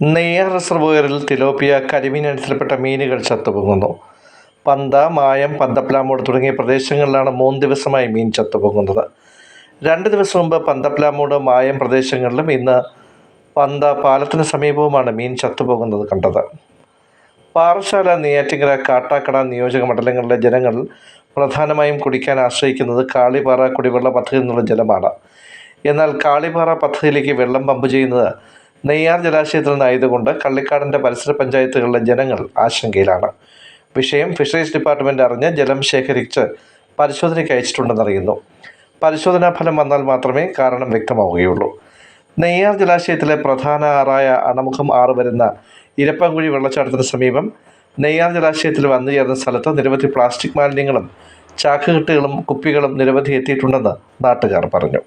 Neyyar റിസർവോയറിൽ tilapia കരിമീൻ ഇനത്തിൽപ്പെട്ട മീനുകൾ ചത്തുപൊങ്ങുന്നു. പന്ത മായം പന്തപ്ലാമോട് തുടങ്ങിയ പ്രദേശങ്ങളിലാണ് മൂന്ന് ദിവസമായി മീൻ ചത്തുപൊങ്ങുന്നത്. രണ്ട് ദിവസം മുമ്പ് പന്തപ്ലാമോട് മായം പ്രദേശങ്ങളിലും ഇന്ന് പന്ത പാലത്തിന് സമീപവുമാണ് മീൻ ചത്തുപോകുന്നത് കണ്ടത്. പാറശാല നെയ്യാറ്റിങ്കര കാട്ടാക്കട നിയോജക മണ്ഡലങ്ങളിലെ ജനങ്ങൾ പ്രധാനമായും കുടിക്കാൻ ആശ്രയിക്കുന്നത് കാളിപാറ കുടിവെള്ള പദ്ധതിയിൽ നിന്നുള്ള ജലമാണ്. എന്നാൽ കാളിപാറ പദ്ധതിയിലേക്ക് വെള്ളം പമ്പ് ചെയ്യുന്നത് നെയ്യാർ ജലാശയത്തിൽ നിന്നായതുകൊണ്ട് കള്ളിക്കാടിന്റെ പരിസര പഞ്ചായത്തുകളിലെ ജനങ്ങൾ ആശങ്കയിലാണ്. വിഷയം ഫിഷറീസ് ഡിപ്പാർട്ട്മെന്റ് അറിഞ്ഞ് ജലം ശേഖരിച്ച് പരിശോധനയ്ക്ക് അയച്ചിട്ടുണ്ടെന്നറിയുന്നു പരിശോധനാ ഫലം വന്നാൽ മാത്രമേ കാരണം വ്യക്തമാവുകയുള്ളൂ. നെയ്യാർ ജലാശയത്തിലെ പ്രധാന ആറായ അണമുഖം ആറ് വരുന്ന ഇരപ്പൻകുഴി വെള്ളച്ചാട്ടത്തിന് സമീപം നെയ്യാർ ജലാശയത്തിൽ വന്നു ചേർന്ന സ്ഥലത്ത് നിരവധി പ്ലാസ്റ്റിക് മാലിന്യങ്ങളും ചാക്കുകെട്ടുകളും കുപ്പികളും നിരവധി എത്തിയിട്ടുണ്ടെന്ന് നാട്ടുകാർ പറഞ്ഞു.